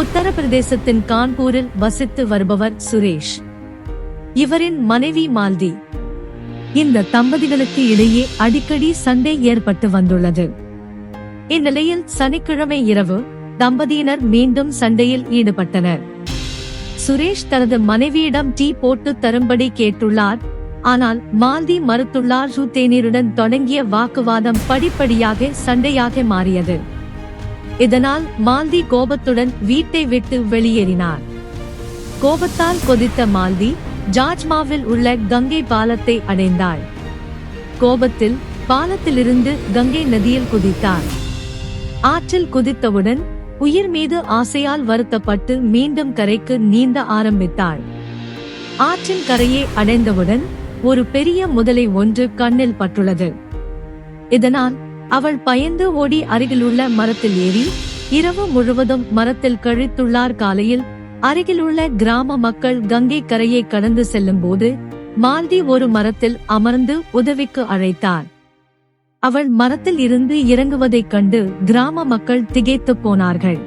உத்தரப்பிரதேசத்தின் கான்பூரில் வசித்து வருபவர் சுரேஷ். இவரின் மனைவி மால்தி. இந்த தம்பதிகளுக்கு இடையே அடிக்கடி சண்டை ஏற்பட்டு வந்துள்ளது. இந்நிலையில் சனிக்கிழமை இரவு தம்பதியினர் மீண்டும் சண்டையில் ஈடுபட்டனர். சுரேஷ் தனது மனைவியிடம் டீ போட்டு தரும்படி கேட்டுள்ளார். ஆனால் மால்தி மறுத்துள்ளார். தேநீருடன் தொடங்கிய வாக்குவாதம் படிப்படியாக சண்டையாக மாறியது. இதனால் மால்தி கோபத்துடன் வீட்டை விட்டு வெளியேறினார். கோபத்தால் கொதித்த மால்தி ஜாஜ்மாவில் உள்ள கங்கை பாலத்தை அடைந்தாள். கோபத்தில் பாலத்திலிருந்து கங்கை நதியில் குதித்தார். ஆற்றில் குதித்தவுடன் உயிர் மீது ஆசையால் வருத்தப்பட்டு மீண்டும் கரைக்கு நீந்த ஆரம்பித்தாள். ஆற்றின் கரையை அடைந்தவுடன் ஒரு பெரிய முதலை ஒன்று கண்ணில் பட்டுள்ளது. இதனால் அவள் பயந்து ஓடி அருகிலுள்ள மரத்தில் ஏறி இரவு முழுவதும் மரத்தில் கழித்துள்ளார் காலையில் அருகிலுள்ள கிராம மக்கள் கங்கை கரையை கடந்து செல்லும் போது மால்தி ஒரு மரத்தில் அமர்ந்து உதவிக்கு அழைத்தார். அவள் மரத்தில் இருந்து இறங்குவதைக் கண்டு கிராம மக்கள் திகைத்துப் போனார்கள்.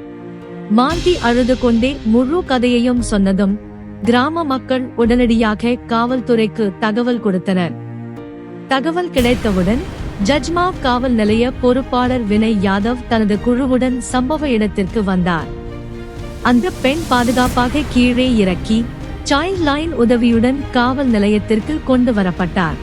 மால்தி அழுது கொண்டே முழு கதையையும் சொன்னதும் கிராம மக்கள் உடனடியாக காவல்துறைக்கு தகவல் கொடுத்தனர். தகவல் கிடைத்தவுடன் ஜஜ்மா காவல் நிலைய பொறுப்பாளர் வினய் யாதவ் தனது குழுவுடன் சம்பவ இடத்திற்கு வந்தார். அந்த பெண் பாதுகாப்பாக கீழே இறக்கி சைல்ட் லைன் உதவியுடன் காவல் நிலையத்திற்கு கொண்டு வரப்பட்டார்.